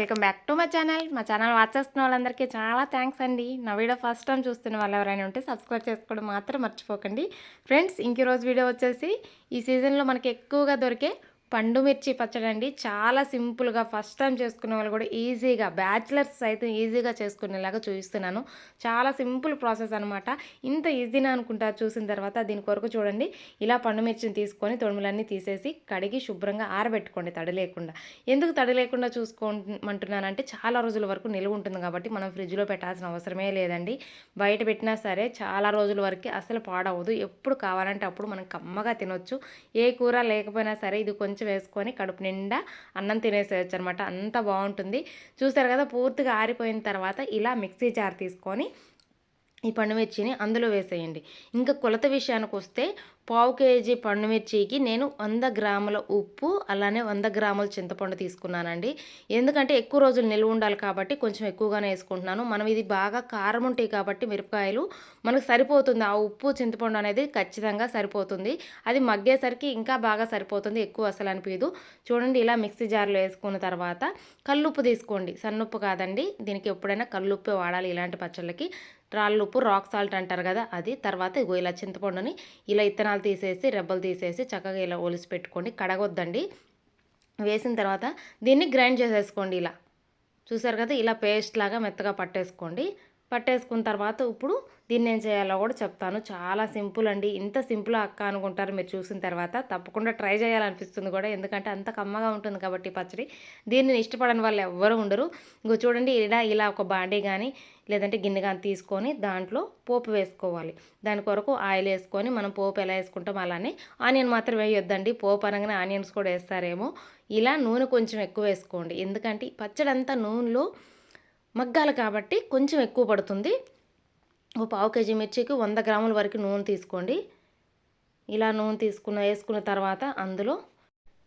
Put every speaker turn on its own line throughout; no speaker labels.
Welcome back to my channel. మా channel watch చేస్తున్న వాళ్ళందరికీ చాలా థ్యాంక్స్ అండి. నా వీడియో ఫస్ట్ టైం చూస్తున్న వాళ్ళు ఎవరైనా ఉంటే సబ్స్క్రైబ్ చేసుకోవడం మాత్రం మర్చిపోకండి. ఫ్రెండ్స్ ఇంక రోజు వీడియో వచ్చేసి ఈ సీజన్లో మనకి ఎక్కువగా దొరికే పండు మిర్చి పచ్చడి అండి. చాలా సింపుల్గా ఫస్ట్ టైం చేసుకునే వాళ్ళు కూడా ఈజీగా బ్యాచిలర్స్ అయితే ఈజీగా చేసుకునేలాగా చూపిస్తున్నాను. చాలా సింపుల్ ప్రాసెస్ అనమాట ఇంత ఈజీనా అనుకుంటారు చూసిన తర్వాత దీని కొరకు చూడండి. ఇలా పండు మిర్చిని తీసుకొని తొడుములన్నీ తీసేసి కడిగి శుభ్రంగా ఆరబెట్టుకోండి తడి లేకుండా. ఎందుకు తడి లేకుండా చూసుకోమంటున్నానంటే చాలా రోజుల వరకు నిలువ ఉంటుంది కాబట్టి మనం ఫ్రిడ్జ్లో పెట్టాల్సిన అవసరమే లేదండి. బయట పెట్టినా సరే చాలా రోజుల వరకు అసలు పాడవదు. ఎప్పుడు కావాలంటే అప్పుడు మనం కమ్మగా తినొచ్చు. ఏ కూర లేకపోయినా సరే ఇది కొంచెం వేసుకొని కడుపు నిండా అన్నం తినేసేయచ్చు అనమాట అంత బాగుంటుంది. చూసారు కదా పూర్తిగా ఆరిపోయిన తర్వాత ఇలా మిక్సీ జార్ తీసుకొని ఈ పండుమిర్చిని అందులో వేసేయండి. ఇంకా కొలత విషయానికి వస్తే పావు కేజీ పండుమిర్చికి నేను వంద గ్రాముల ఉప్పు అలానే వంద గ్రాముల చింతపండు తీసుకున్నానండి. ఎందుకంటే ఎక్కువ రోజులు నిల్వ ఉండాలి కాబట్టి కొంచెం ఎక్కువగానే వేసుకుంటున్నాను. మనం ఇది బాగా కారం ఉంటాయి కాబట్టి మిరపకాయలు మనకు సరిపోతుంది. ఆ ఉప్పు చింతపండు అనేది ఖచ్చితంగా సరిపోతుంది. అది మగ్గేసరికి ఇంకా బాగా సరిపోతుంది. ఎక్కువ అసలు అనిపించదు చూడండి ఇలా మిక్సీ జార్లో వేసుకున్న తర్వాత కల్లుప్పు తీసుకోండి. సన్నుప్పు కాదండి. దీనికి ఎప్పుడైనా కల్లుప్పే వాడాలి ఇలాంటి పచ్చళ్ళకి. రాళ్ళు ఉప్పు రాక్ సాల్ట్ అంటారు కదా అది. తర్వాత ఇగో ఇలా చింతపండుని ఇలా ఇత్తనాలు తీసేసి రెబ్బలు తీసేసి చక్కగా ఇలా ఒలిసి పెట్టుకోండి. కడగొద్దండి. వేసిన తర్వాత దీన్ని గ్రైండ్ చేసేసుకోండి ఇలా. చూసారు కదా ఇలా పేస్ట్ లాగా మెత్తగా పట్టేసుకోండి. పట్టేసుకున్న తర్వాత ఇప్పుడు దీన్ని ఏం చేయాలో కూడా చెప్తాను. చాలా సింపుల్ అండి. ఇంత సింపుల్ అక్క అనుకుంటారు మీరు చూసిన తర్వాత. తప్పకుండా ట్రై చేయాలనిపిస్తుంది కూడా. ఎందుకంటే అంత కమ్మగా ఉంటుంది కాబట్టి పచ్చడి. దీన్ని ఇష్టపడని వాళ్ళు ఎవ్వరు ఉండరు. ఇంకో చూడండి ఇలా ఇలా ఒక బాండీ కానీ లేదంటే గిన్నె కానీ తీసుకొని దాంట్లో పోపు వేసుకోవాలి. దాని కొరకు ఆయిల్ వేసుకొని మనం పోపు ఎలా వేసుకుంటాం అలానే ఆనియన్ మాత్రం వేయొద్దండి. పోపు అనగానే ఆనియన్స్ కూడా వేస్తారేమో. ఇలా నూనె కొంచెం ఎక్కువ వేసుకోండి. ఎందుకంటే పచ్చడి అంతా నూనెలో మగ్గాలి కాబట్టి కొంచెం ఎక్కువ పడుతుంది. ఒక పావు కేజీ మిర్చికి వంద గ్రాముల వరకు నూనె తీసుకోండి. ఇలా నూనె తీసుకున్న వేసుకున్న తర్వాత అందులో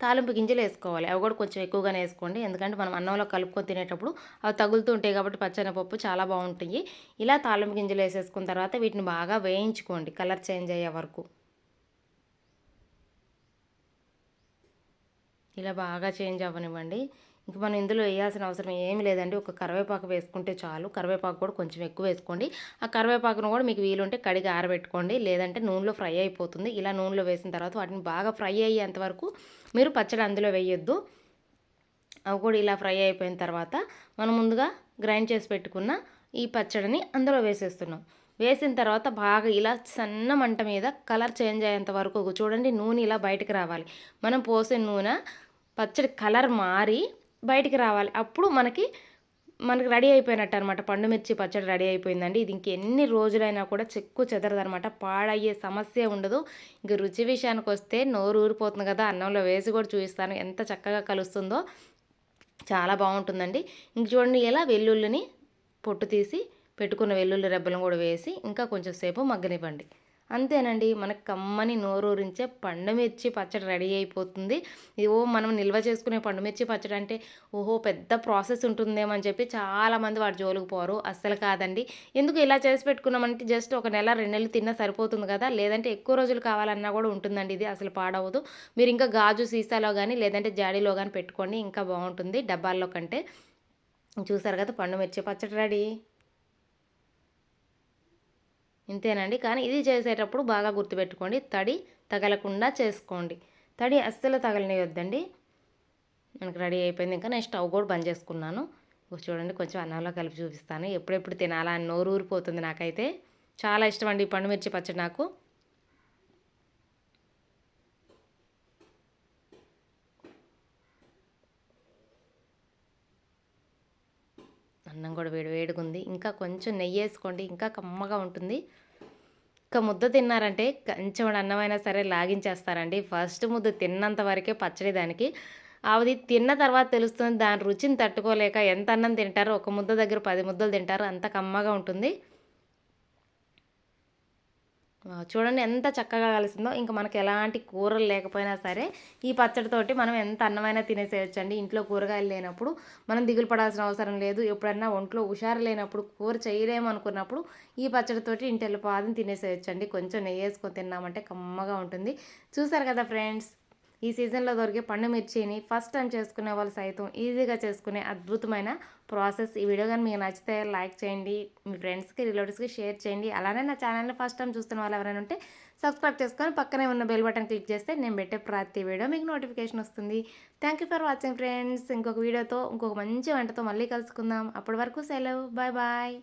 తాలింపు గింజలు వేసుకోవాలి. అవి కూడా కొంచెం ఎక్కువగానే వేసుకోండి. ఎందుకంటే మనం అన్నంలో కలుపుకొని తినేటప్పుడు అవి తగులుతూ ఉంటాయి కాబట్టి పచ్చనపప్పు చాలా బాగుంటాయి. ఇలా తాలింపు గింజలు వేసేసుకున్న తర్వాత వీటిని బాగా వేయించుకోండి. కలర్ చేంజ్ అయ్యే వరకు. ఇలా బాగా చేంజ్ అవ్వనివ్వండి. ఇంక మనం ఇందులో వేయాల్సిన అవసరం ఏమి లేదండి. ఒక కరివేపాకు వేసుకుంటే చాలు. కరివేపాకు కూడా కొంచెం ఎక్కువ వేసుకోండి. ఆ కరివేపాకును కూడా మీకు వీలుంటే కడిగి ఆరబెట్టుకోండి. లేదంటే నూనెలో ఫ్రై అయిపోతుంది. ఇలా నూనెలో వేసిన తర్వాత వాటిని బాగా ఫ్రై అయ్యేంత వరకు మీరు పచ్చడి అందులో వేయొద్దు. అవి కూడా ఇలా ఫ్రై అయిపోయిన తర్వాత మనం ముందుగా గ్రైండ్ చేసి పెట్టుకున్న ఈ పచ్చడిని అందులో వేసేస్తున్నాం. వేసిన తర్వాత బాగా ఇలా సన్న మంట మీద కలర్ చేంజ్ అయ్యేంత వరకు చూడండి నూనె ఇలా బయటకు రావాలి. మనం పోసే నూనె పచ్చడి కలర్ మారి బయటికి రావాలి. అప్పుడు మనకి మనకి రెడీ అయిపోయినట్టు అనమాట పండు మిర్చి పచ్చడి రెడీ అయిపోయిందండి. ఇది ఇంకెన్ని రోజులైనా కూడా చెక్కు చెదరదనమాట పాడయ్యే సమస్య ఉండదు. ఇంక రుచి విషయానికి వస్తే నోరు ఊరిపోతుంది కదా అన్నంలో వేసి కూడా చూపిస్తాను. ఎంత చక్కగా కలుస్తుందో చాలా బాగుంటుందండి. ఇంక చూడండి ఇలా వెల్లుల్లిని పొట్టు తీసి పెట్టుకున్న వెల్లుల్లి రెబ్బలను కూడా వేసి ఇంకా కొంచెం సేపు మగ్గనివ్వండి. అంతేనండి. మనకు కమ్మని నోరూరించే పండుమిర్చి పచ్చడి రెడీ అయిపోతుంది. ఇది ఓ మనం నిల్వ చేసుకునే పండుమిర్చి పచ్చడి అంటే ఓహో పెద్ద ప్రాసెస్ ఉంటుందేమో అని చెప్పి చాలామంది వాటి జోలికి పోరు. అస్సలు కాదండి. ఎందుకు ఇలా చేసి పెట్టుకున్నామంటే జస్ట్ ఒక నెల రెండు నెలలు తిన్నా సరిపోతుంది కదా. లేదంటే ఎక్కువ రోజులు కావాలన్నా కూడా ఉంటుందండి ఇది. అసలు పాడవదు. మీరు ఇంకా గాజు సీసాలో కానీ లేదంటే జాడీలో కానీ పెట్టుకోండి. ఇంకా బాగుంటుంది డబ్బాల్లో కంటే. చూసారు కదా పండు మిర్చి పచ్చడి రెడీ? ఇంతేనండి. కానీ ఇది చేసేటప్పుడు బాగా గుర్తుపెట్టుకోండి. తడి తగలకుండా చేసుకోండి. తడి అస్సలు తగలనియొద్దండి. మనకు రెడీ అయిపోయింది. ఇంకా నేను స్టవ్ కూడా బంద్ చేసుకున్నాను. చూడండి కొంచెం అన్నంలో కలిపి చూపిస్తాను. ఎప్పుడెప్పుడు తినాలా అని నోరు ఊరిపోతుంది నాకైతే. చాలా ఇష్టం అండి పండుమిర్చి పచ్చడి నాకు. అన్నం కూడా వేడి వేడిగా ఉంది. ఇంకా కొంచెం నెయ్యి వేసుకోండి. ఇంకా కమ్మగా ఉంటుంది. ఒక్క ముద్ద తిన్నారంటే కొంచెం అన్నమైనా సరే లాగించేస్తారండి. ఫస్ట్ ముద్ద తిన్నంత వరకే పచ్చడి దానికి. అది తిన్న తర్వాత తెలుస్తుంది దాని రుచిని తట్టుకోలేక ఎంత అన్నం తింటారో ఒక ముద్ద దగ్గర పది ముద్దలు తింటారు అంత కమ్మగా ఉంటుంది. చూడండి ఎంత చక్కగా కలిసిందో. ఇంకా మనకి ఎలాంటి కూరలు లేకపోయినా సరే ఈ పచ్చడితోటి మనం ఎంత అన్నమైనా తినేసేయచ్చండి. ఇంట్లో కూరగాయలు లేనప్పుడు మనం దిగులు పడాల్సిన అవసరం లేదు. ఎప్పుడన్నా ఒంట్లో హుషారు లేనప్పుడు కూర చేయలేము అనుకున్నప్పుడు ఈ పచ్చడితోటి ఇంటి పాదం తినేసేయచ్చండి. కొంచెం నెయ్యి వేసుకొని తిన్నామంటే కమ్మగా ఉంటుంది. చూసారు కదా ఫ్రెండ్స్? ఈ సీజన్లో దొరికే పండు మిర్చిని ఫస్ట్ టైం చేసుకునే వాళ్ళు సైతం ఈజీగా చేసుకునే అద్భుతమైన ప్రాసెస్. ఈ వీడియో కానీ మీకు నచ్చితే లైక్ చేయండి మీ ఫ్రెండ్స్కి రిలేటివ్స్కి షేర్ చేయండి. అలానే నా ఛానల్ని ఫస్ట్ టైం చూస్తున్న వాళ్ళు ఎవరైనా ఉంటే సబ్స్క్రైబ్ చేసుకొని పక్కనే ఉన్న బెల్ బటన్ క్లిక్ చేస్తే నేను పెట్టే ప్రతి వీడియో మీకు నోటిఫికేషన్ వస్తుంది. Thank you for watching friends ఇంకొక వీడియోతో ఇంకొక మంచి వంటతో మళ్ళీ కలుసుకుందాం. అప్పటి వరకు సెలవు. Bye bye